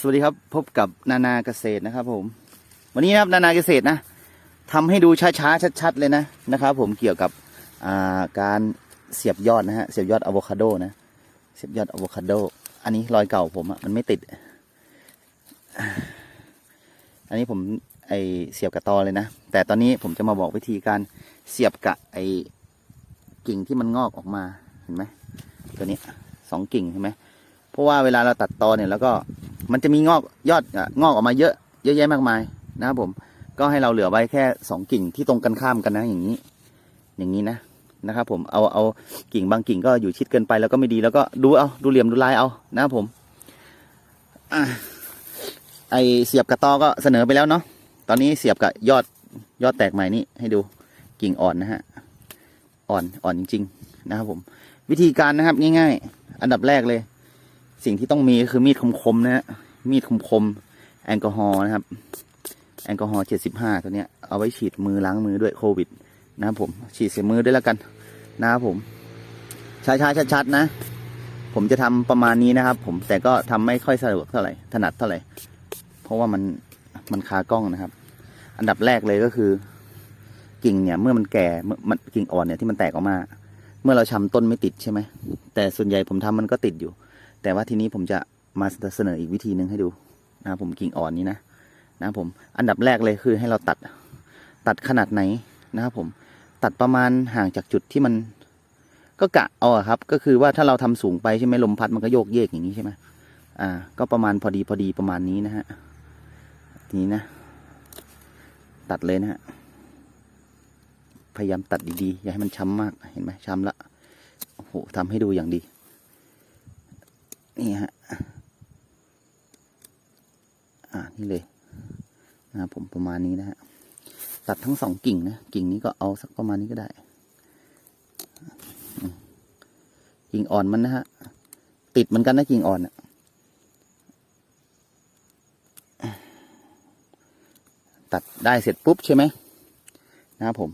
สวัสดีครับพบกับนานาเกษตรนะครับ ผม วันนี้นะครับนานาเกษตรนะทำให้ดูช้าๆชัดๆเลยนะนะครับ ผมเกี่ยวกับาการเสียบยอดนะฮะเสียบยอดอะโวคาโดนะเสียบยอดอะโวคาโดอันนี้รอยเก่าผมอะมันไม่ติด อันนี้ผมไอเสียบกับตอเลยนะ แต่ตอนนี้ผมจะมาบอกวิธีการเสียบกับไอกิ่งที่มันงอกออกมาเห็นไหมตัวนี้สองกิ่งเห็นไหมเพราะว่าเวลาเราตัดตอเนี่ยแล้วก็ มันจะมีงอกยอดงอกออกมาเยอะ เยอะแยะมากมายนะครับผม ก็ให้เราเหลือไว้แค่สองกิ่งที่ตรงกันข้ามกันนะอย่างนี้ อย่างนี้นะนะครับผมเอาเอากิ่งบางกิ่งก็อยู่ชิดเกินไปแล้วก็ไม่ดีแล้วก็ดูเอาดูเหลี่ยมดูลายเอานะครับผมอไอเสียบกับตอก็เสนอไปแล้วเนาะตอนนี้เสียบกับยอดยอดแตกใหม่นี่ให้ดูกิ่งอ่อนนะฮะอ่อนอ่อนจริง ๆ นะครับผม วิธีการนะครับง่าย ๆ อันดับแรกเลย สิ่งที่ต้องมีก็คือมีดคมๆนะฮะมีดคมๆแอลกอฮอล์นะครับ แอลกอฮอล์เจ็ดสิบห้าตัวเนี้ยเอาไว้ฉีดมือล้างมือด้วยโควิด นะครับผม ฉีดเสียมือด้วยแล้วกัน นะครับผมช้าๆชัดๆนะ ผมจะทำประมาณนี้นะครับ ผมแต่ก็ทำไม่ค่อยสะดวกเท่าไหร่ถนัดเท่าไหร่ เพราะว่ามันมันคากล้องนะครับ อันดับแรกเลยก็คือ กิ่งเนี่ยเมื่อมันแก่เมื่อมันกิ่งอ่อนเนี่ยที่มันแตกออกมา เมื่อเราชำต้นไม่ติดใช่ไหมแต่ส่วนใหญ่ผมทำมันก็ติดอยู่ แต่ว่าทีนี้ผมจะมาเสนออีกวิธีหนึ่งให้ดูนะผมกิ่งอ่อนนี้นะนะผมอันดับแรกเลยคือให้เราตัดตัดขนาดไหนนะครับผมตัดประมาณห่างจากจุดที่มันก็กะเอาครับ ก็คือว่าถ้าเราทำสูงไปใช่ไหมลมพัดมันก็โยกเยกอย่างนี้ใช่ไหมอ่า ก็ประมาณพอดีพอดีประมาณนี้นะฮะทีนี้นะ ตัดเลยนะฮะพยายามตัดดีๆอย่าให้มันช้ำมากเห็นไหมช้ำละโอ้โหทำให้ดูอย่างดี นี่ฮะ อ่า นี่เลยนะครับผมประมาณนี้นะฮะ ตัดทั้งสองกิ่งนะ กิ่งนี้ก็เอาสักประมาณนี้ก็ได้ กิ่งอ่อนมันนะฮะ ติดเหมือนกันนะกิ่งอ่อนอะตัดได้เสร็จปุ๊บใช่ไหมนะครับผม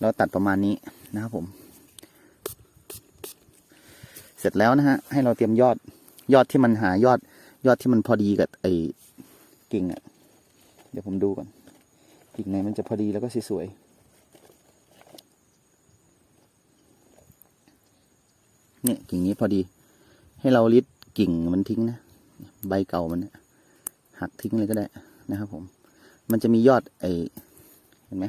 เราตัดประมาณนี้นะครับผม เสร็จแล้วนะฮะ ให้เราเตรียมยอด ยอดที่มันหายอด ยอดที่มันพอดีกับไอ้กิ่งอะเดี๋ยวผมดูก่อน กิ่งไหนมันจะพอดีแล้วก็สวยๆเนี่ยกิ่งนี้พอดี ให้เราลิดกิ่งมันทิ้งนะ ใบเก่ามันหักทิ้งเลยก็ได้นะครับผม มันจะมียอดไอเห็นไหม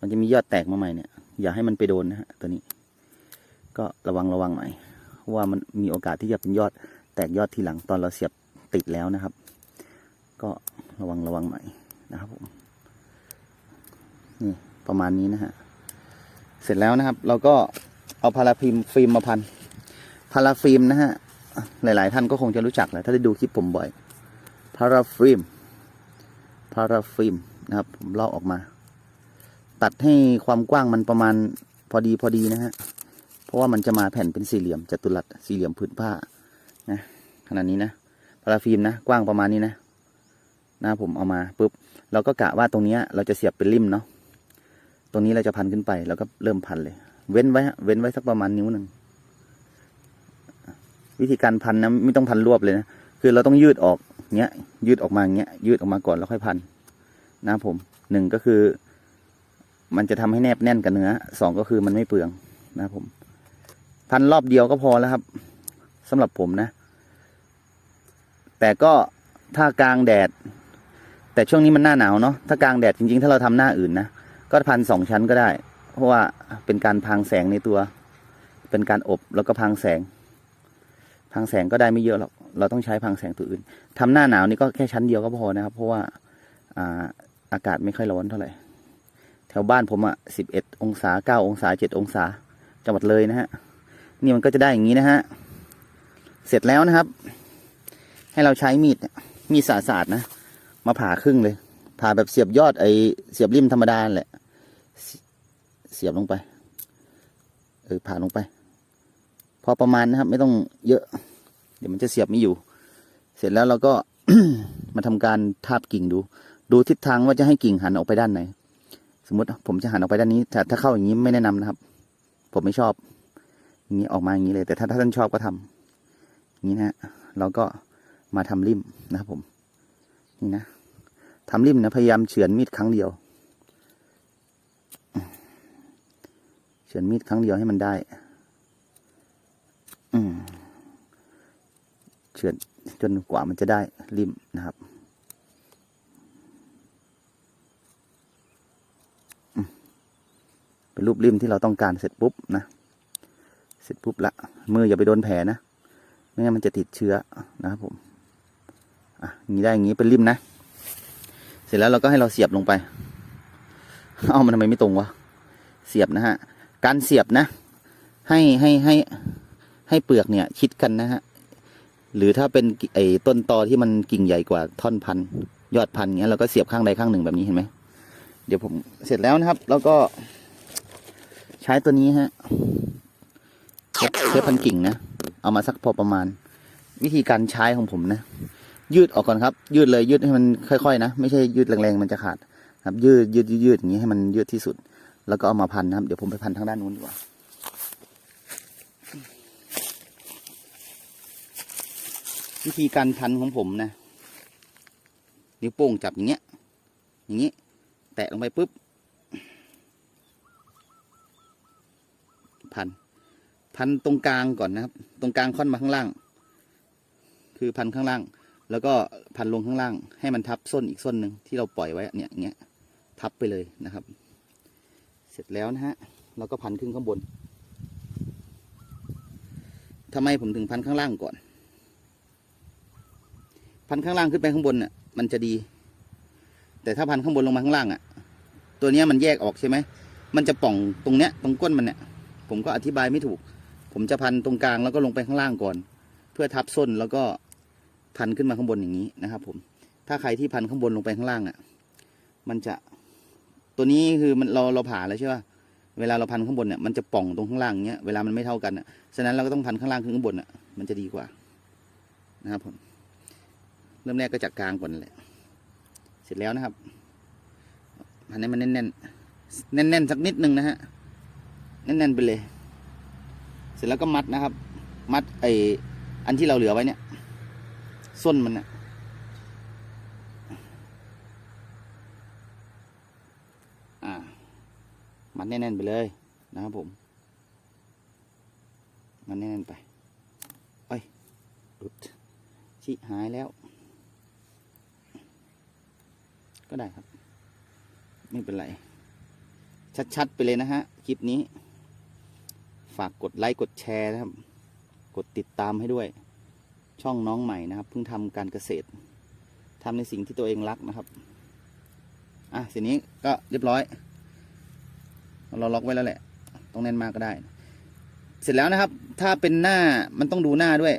มันจะมียอดแตกมาใหม่เนี่ย อย่าให้มันไปโดนนะฮะตัวนี้ ก็ระวังระวังหน่อยเพราะว่ามันมีโอกาสที่จะเป็นยอด ตกยอดทีหลังตอนเราเสียบติดแล้วนะครับ ก็ระวังระวังหน่อยนะครับผมนี่ประมาณนี้นะฮะเสร็จแล้วนะครับ เราก็เอาพาราฟิล์มฟิล์มมาพันพาราฟิล์มนะฮะหลาย ๆ ท่านก็คงจะรู้จักแหละถ้าได้ดูคลิปผมบ่อยพาราฟิล์มพาราฟิล์มนะครับ ผมลอกออกมา ตัดให้ความกว้างมันประมาณพอดีพอดีนะฮะเพราะว่ามันจะมาแผ่นเป็นสี่เหลี่ยมจัตุรัสสี่เหลี่ยมผืนผ้า นะขนาดนี้นะพาราฟิล์มนะกว้างประมาณนี้นะนะผมเอามาปุ๊บเราก็กะว่าตรงนี้เราจะเสียบเป็นริมเนาะตรงนี้เราจะพันขึ้นไปแล้วก็เริ่มพันเลย เว้นไว้เว้นไว้สักประมาณนิ้วหนึ่งวิธีการพันนะไม่ต้องพันรวบเลยนะคือเราต้องยืดออกเงี้ย ยืดออกมาเงี้ย ยืดออกมาก่อนแล้วค่อยพันนะผมหนึ่งก็คือ มันจะทำให้แนบแน่นกับเนื้อสองก็คือมันไม่เปลืองนะผม พันรอบเดียวก็พอแล้วครับสำหรับผมนะ แต่ก็ถ้ากลางแดด แต่ช่วงนี้มันหน้าหนาวเนาะถ้ากลางแดดจริงๆ ถ้าเราทำหน้าอื่นนะก็พันสองชั้นก็ได้ เพราะว่าเป็นการพรางแสงในตัว เป็นการอบแล้วก็พรางแสงพรางแสงก็ได้ไม่เยอะหรอกเราต้องใช้พรางแสงตัวอื่นทำหน้าหนาวนี่ก็แค่ชั้นเดียวก็พอนะครับ เพราะว่าอ่าอากาศไม่ค่อยร้อนเท่าไหร่แถวบ้านผมอะสิบเอ็ดองศาเก้าองศาเจ็ดองศาจังหวัดเลยนะฮะนี่มันก็จะได้อย่างนี้นะฮะเสร็จแล้วนะครับ ให้เราใช้มีดมีดสาดนะ มาผ่าครึ่งเลย ผ่าแบบเสียบยอดไอเสียบริมธรรมดาแหละ เสียบลงไป เออผ่าลงไป พอประมาณนะครับ ไม่ต้องเยอะ เดี๋ยวมันจะเสียบไม่อยู่ เสร็จแล้วเราก็มาทำการทาบกิ่งดู ดูทิศทางว่าจะให้กิ่งหันออกไปด้านไหน สมมติผมจะหันออกไปด้านนี้แต่ถ้าเข้าอย่างนี้ไม่แนะนำนะครับ ผมไม่ชอบอย่างนี้ออกมาอย่างนี้เลย แต่ถ้าท่านชอบก็ทำอย่างนี้นะฮะเราก็ มาทำริมนะครับผม นี่นะทำริมนะพยายามเฉือนมีดครั้งเดียว เฉือนมีดครั้งเดียวให้มันได้ อืมเฉือนจนกว่ามันจะได้ริมนะครับเป็นรูปริมที่เราต้องการเสร็จปุ๊บนะ เสร็จปุ๊บละมืออย่าไปโดนแผลนะ ไม่งั้นมันจะติดเชื้อนะครับผม อะอย่างนี้ได้อย่างนี้เป็นริมนะ เสร็จแล้วเราก็ให้เราเสียบลงไป เอามันทำไมไม่ตรงวะ เสียบนะฮะ การเสียบนะ ให้ให้ให้ให้เปลือกเนี่ย ชิดกันนะฮะ หรือถ้าเป็นไอ้ต้นตอที่มันกิ่งใหญ่กว่าท่อนพันธุ์ยอดพันธุ์เงี้ยเราก็เสียบข้างใดข้างหนึ่งแบบนี้เห็นไหมเดี๋ยวผมเสร็จแล้วนะครับ แล้วก็ใช้ตัวนี้ฮะเทปเทปพันกิ่งนะ เอามาสักพอประมาณ วิธีการใช้ของผมนะ ยืดออกก่อนครับ ยืดเลยยืดให้มันค่อยๆนะ ไม่ใช่ยืดแรงๆมันจะขาดครับยืดยืดยืดยืดอย่างนี้ให้มันยืดที่สุด แล้วก็เอามาพันนะครับ เดี๋ยวผมไปพันทางด้านนู้นดีกว่าวิธีการพันของผมนะ นิ้วโป้งจับอย่างเงี้ย อย่างนี้ แตะลงไปปุ๊บ พัน พันตรงกลางก่อนนะครับ ตรงกลางค่อนมาข้างล่าง คือพันข้างล่าง แล้วก็พันลงข้างล่าง ให้มันทับส้นอีกส้นหนึ่งที่เราปล่อยไว้เนี่ยอย่างเงี้ยทับไปเลยนะครับ เสร็จแล้วนะฮะเราก็พันขึ้นข้างบนทำไมผมถึงพันข้างล่างก่อน พันข้างล่างขึ้นไปข้างบนน่ะมันจะดี แต่ถ้าพันข้างบนลงมาข้างล่างอะ ตัวเนี้ยมันแยกออกใช่ไหมมันจะป่องตรงเนี้ยตรงก้นมันเนี่ยผมก็อธิบายไม่ถูก ผมจะพันตรงกลางแล้วก็ลงไปข้างล่างก่อน เพื่อทับส้นแล้วก็ พันขึ้นมาข้างบนอย่างนี้นะครับผมถ้าใครที่พันข้างบนลงไปข้างล่างอะ มันจะตัวนี้คือมันเราเราผ่าแล้วใช่ป่ะเวลาเราพันข้างบนเนี่ยมันจะป่องตรงข้างล่างเนี้ยเวลามันไม่เท่ากันอะฉะนั้นเราก็ต้องพันข้างล่างขึ้นข้างบนอะมันจะดีกว่านะครับผมเริ่มแรกก็จากกลางก่อนแหละเสร็จแล้วนะครับพันให้มันแน่นๆแน่นๆสักนิดนึงนะฮะแน่นๆไปเลย เสร็จแล้วก็มัดนะครับ มัดไออันที่เราเหลือไว้เนี่ย ส้นมันอ่า มัดแน่นๆไปเลยนะครับผม มันแน่นๆไปเอ้ยหลุดชิหายแล้ว ก็ได้ครับ ไม่เป็นไร ชัดๆ ไปเลยนะฮะ คลิปนี้ ฝากกดไลค์ กดแชร์นะครับ กดติดตามให้ด้วย ช่องน้องใหม่นะครับ เพิ่งทำการเกษตรทำในสิ่งที่ตัวเองรักนะครับ อะสีนี้ก็เรียบร้อย เราล็อกไว้แล้วแหละ ต้องแน่นมากก็ได้ เสร็จแล้วนะครับ ถ้าเป็นหน้ามันต้องดูหน้าด้วย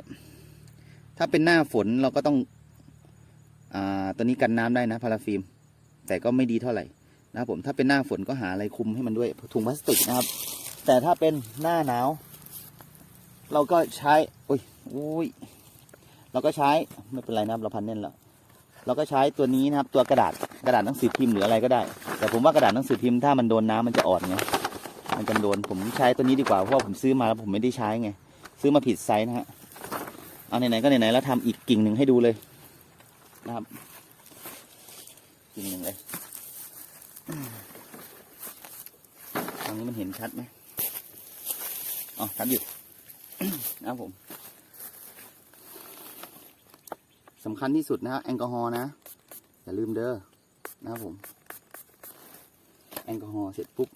ถ้าเป็นหน้าฝนเราก็ต้องอ่าตัวนี้กันน้ำได้นะพาราฟิล์ม แต่ก็ไม่ดีเท่าไหร่นะครับผมถ้าเป็นหน้าฝนก็หาอะไรคุมให้มันด้วยถุงพลาสติกนะครับ แต่ถ้าเป็นหน้าหนาว เราก็ใช้อุ้ยอุ้ย เราก็ใช้ไม่เป็นไรนะครับเราพันแน่นแล้วเราก็ใช้ตัวนี้นะครับ ตัวกระดาษกระดาษหนังสือพิมพ์หรืออะไรก็ได้ แต่ผมว่ากระดาษหนังสือพิมพ์ถ้ามันโดนน้ำมันจะอ่อนไงมันจะโดนผมใช้ตัวนี้ดีกว่าเพราะว่าผมซื้อมาแล้วผมไม่ได้ใช้ไงซื้อมาผิดไซส์นะฮะเอาไหนๆก็ไหนๆแล้วทำอีกกิ่งหนึ่งให้ดูเลยนะครับ กิ่งหนึ่งเลยตรงนี้มันเห็นชัดไหมอ๋อชัดอยู่นะผม สำคัญที่สุดนะแอลกอฮอล์นะ อย่าลืมเด้อนะครับผม แอลกอฮอล์เสร็จปุ๊บ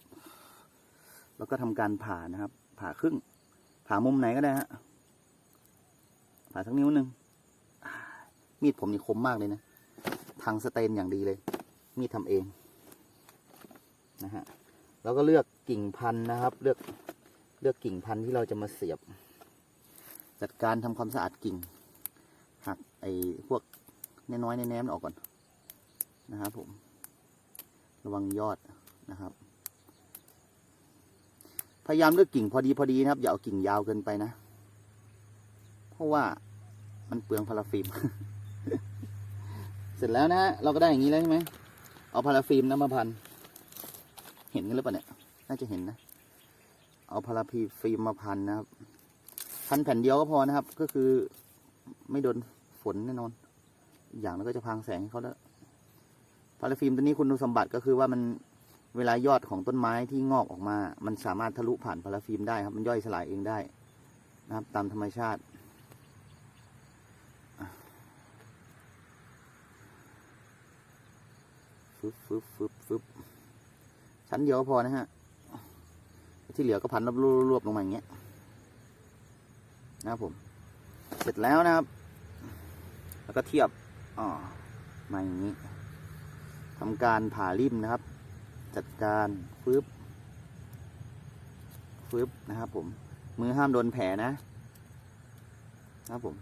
แล้วก็ทำการผ่านะครับ ผ่าครึ่ง ผ่ามุมไหนก็ได้ฮะ ผ่าทั้งนิ้วหนึ่ง มีดผมนี่คมมากเลยนะ ทางสเตนอย่างดีเลย มีดทำเองนะฮะ แล้วก็เลือกกิ่งพันธุ์นะครับ เลือกเลือกกิ่งพันธุ์ที่เราจะมาเสียบ จัดการทำความสะอาดกิ่ง ไอ้พวกน้อยๆในแนมออกก่อนนะครับผม ระวังยอดนะครับ พยายามเลือกกิ่งพอดีพอดีนะครับ อย่าเอากิ่งยาวเกินไปนะ เพราะว่ามันเปลืองพาราฟิล์มเสร็จแล้วนะฮะเราก็ได้อย่างนี้แล้วใช่ไหมเอาพาราฟิล์มน้ำมาพัน เห็นกันหรือเปล่าเนี่ย น่าจะเห็นนะ เอาพาราฟิล์มมาพันนะครับ พันแผ่นเดียวก็พอนะครับ ก็คือไม่โดน นแน่นอน อย่างมันก็จะพรางแสงให้เขาแล้วพาราฟิล์มตัวนี้คุณสมบัติก็คือว่ามันเวลายอดของต้นไม้ที่งอกออกมา มันสามารถทะลุผ่านพาราฟิล์มได้ครับ มันย่อยสลายเองได้นะครับ ตามธรรมชาติ ฟึบฟึบฟึบฟึบชั้นเดียวพอนะฮะ ที่เหลือก็พันรวบรวบๆลงมาอย่างเงี้ยนะครับผม เสร็จแล้วนะครับ แล้วก็เทียบอ๋อมาอย่างนี้ทำการผ่าริมนะครับ จัดการฟึบฟึบนะครับ ผม มือห้ามโดนแผลนะ นะครับผม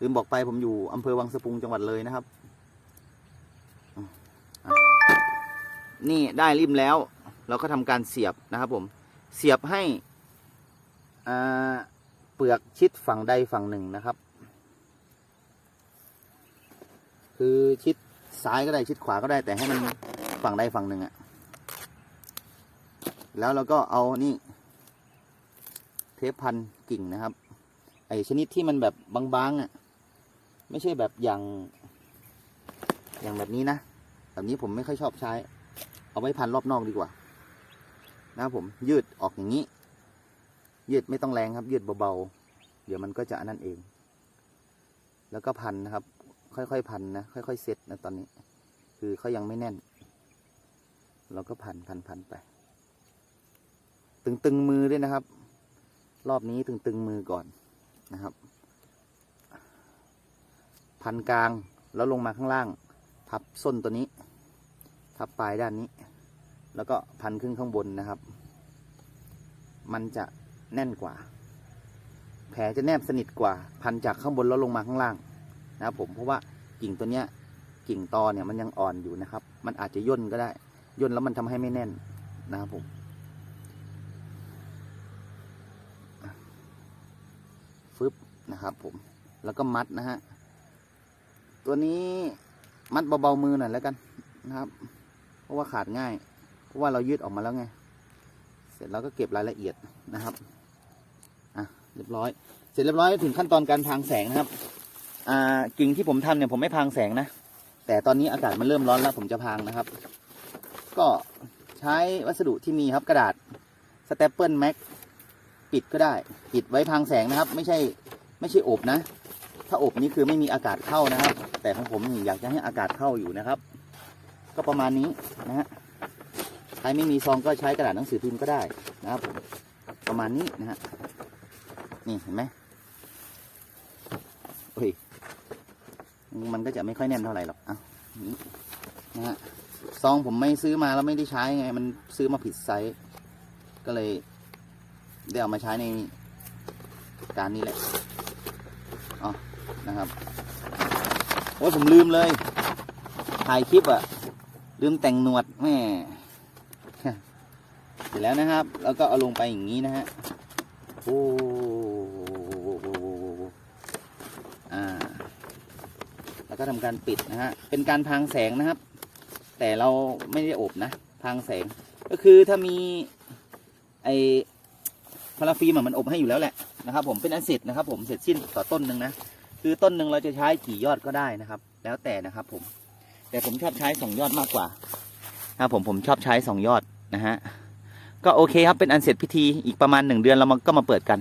ลืมบอกไปผมอยู่อำเภอวังสะพุงจังหวัดเลยนะครับ นี่ได้ริมแล้ว เราก็ทำการเสียบนะครับ ผม เสียบให้เปลือกชิดฝั่งใดฝั่งหนึ่งนะครับ คือชิดซ้ายก็ได้ชิดขวาก็ได้ แต่ให้มันฝั่งใดฝั่งหนึ่งอะแล้วเราก็เอานี่เทปพันกิ่งนะครับ ไอชนิดที่มันแบบบางๆอะไม่ใช่แบบอย่าง อย่างแบบนี้นะแบบนี้ผมไม่ค่อยชอบใช้ เอาไว้พันรอบนอกดีกว่า นะผมยืดออกอย่างนี้ ยืดไม่ต้องแรงครับ ยืดเบาๆเดี๋ยวมันก็จะอันนั้นเอง แล้วก็พันนะครับ ค่อยๆพันนะค่อยๆเซตนะตอนนี้ คือเขายังไม่แน่น เราก็พันพันพันไป ตึงๆมือด้วยนะครับ รอบนี้ตึงๆมือก่อนนะครับ พันกลางแล้วลงมาข้างล่าง ทับส้นตัวนี้ ทับปลายด้านนี้ แล้วก็พันครึ่งข้างบนนะครับ มันจะแน่นกว่า แผลจะแนบสนิทกว่า พันจากข้างบนแล้วลงมาข้างล่าง นะครับผมเพราะว่ากิ่งตัวเนี้ยกิ่งตอเนี่ยมันยังอ่อนอยู่นะครับ มันอาจจะย่นก็ได้ ย่นแล้วมันทำให้ไม่แน่นนะครับผมฟึบนะครับผมแล้วก็มัดนะฮะตัวนี้มัดเบาๆมือหน่อยแล้วกันนะครับ เพราะว่าขาดง่าย เพราะว่าเรายืดออกมาแล้วไง เสร็จแล้วก็เก็บรายละเอียดนะครับอะเรียบร้อย เสร็จเรียบร้อยถึงขั้นตอนการพรางแสงนะครับ กิ่งที่ผมทำเนี่ยผมไม่พางแสงนะ แต่ตอนนี้อากาศมันเริ่มร้อนแล้วผมจะพางนะครับ ก็ใช้วัสดุที่มีครับกระดาษสเตปเปิลแม็กปิดก็ได้ ปิดไว้พางแสงนะครับ ไม่ใช่ไม่ใช่อบนะ ถ้าอบนี่คือไม่มีอากาศเข้านะครับ แต่ของผมอยากจะให้อากาศเข้าอยู่นะครับ ก็ประมาณนี้นะฮะใครไม่มีซองก็ใช้กระดาษหนังสือพิมพ์ก็ได้นะครับผมประมาณนี้นะฮะนี่เห็นไหมโอ้ย มันก็จะไม่ค่อยแน่นเท่าไหร่หรอกอะนี่นะฮะซองผมไม่ซื้อมาแล้วไม่ได้ใช้ไง มันซื้อมาผิดไซส์ก็เลยได้เอามาใช้ในการนี้แหละอ๋อนะครับโอ้ผมลืมเลยถ่ายคลิปอะลืมแต่งหนวดแม่เสร็จแล้วนะครับ แล้วก็เอาลงไปอย่างนี้นะฮะโอ้อ่า แล้ว ก็ทำการปิดนะฮะ เป็นการพรางแสงนะครับ แต่เราไม่ได้อบนะพรางแสง ก็คือถ้ามีไอพาราฟิมอะมันอบให้อยู่แล้วแหละนะครับผมเป็นอันเสร็จนะครับ ผมเสร็จสิ้นต่อต้นหนึ่งนะ คือต้นหนึ่งเราจะใช้กี่ยอดก็ได้นะครับ แล้วแต่นะครับผม แต่ผมชอบใช้สองยอดมากกว่าครับผมผมชอบใช้สองยอดนะฮะ ก็โอเคครับเป็นอันเสร็จพิธีอีกประมาณหนึ่งเดือนเรามาก็มาเปิดกัน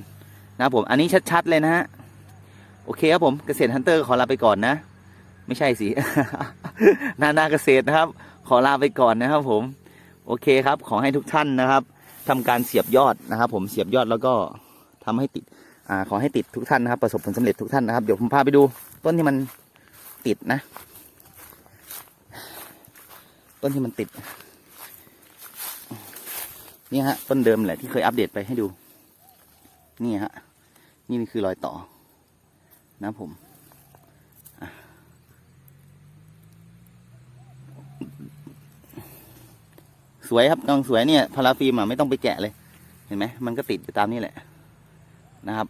นะครับผมอันนี้ชัดๆเลยนะฮะโอเคครับผมเกษตรฮันเตอร์ขอลาไปก่อนนะ ไม่ใช่สิ นานาเกษตรนะครับ ขอลาไปก่อนนะครับผม โอเคครับ ขอให้ทุกท่านนะครับทำการเสียบยอดนะครับ ผมเสียบยอดแล้วก็ทำให้ติดอ่าขอให้ติดทุกท่านนะครับ ประสบผลสำเร็จทุกท่านนะครับ เดี๋ยวผมพาไปดูต้นที่มันติดนะ ต้นที่มันติด นี่ฮะ ต้นเดิมแหละที่เคยอัปเดตไปให้ดู นี่ฮะ นี่คือรอยต่อนะผม สวยครับกำลังสวยเนี่ยพาราฟิล์มอะไม่ต้องไปแกะเลย เห็นไหมมันก็ติดอยู่ตามนี้แหละนะครับ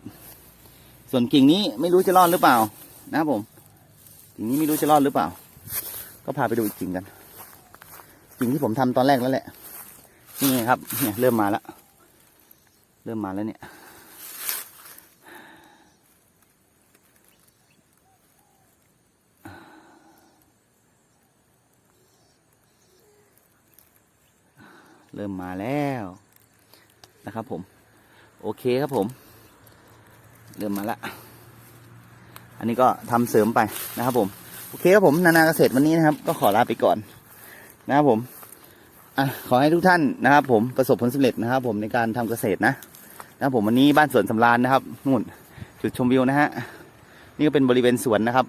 ส่วนกิ่งนี้ไม่รู้จะรอดหรือเปล่า นะครับผมกิ่งนี้ไม่รู้จะรอดหรือเปล่า ก็พาไปดูอีกกิ่งกันกิ่งที่ผมทำตอนแรกแล้วแหละนี่ครับ เนี่ยเริ่มมาแล้ว เริ่มมาแล้วเนี่ย เริ่มมาแล้วนะครับผม โอเคครับผม เริ่มมาละ อันนี้ก็ทำเสริมไปนะครับผม โอเคครับผม นานาเกษตรวันนี้นะครับ ก็ขอลาไปก่อนนะครับผมอะขอให้ทุกท่านนะครับ ผมประสบผลสำเร็จนะครับ ผมในการทำเกษตรนะนะครับผมวันนี้บ้านสวนสำราญนะครับนู่นจุดชมวิวนะฮะนี่ก็เป็นบริเวณสวนนะครับ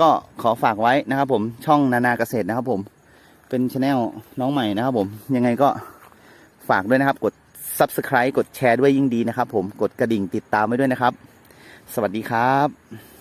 ก็ขอฝากไว้นะครับ ผมช่องนานาเกษตรนะครับ ผม เป็นช anel น้องใหม่นะครับผม ยังไงก็ฝากด้วยนะครับ กด subscribe กดแชร์ด้วยยิ่งดีนะครับผม กดกระดิ่งติดตามไว้ด้วยนะครับ สวัสดีครับ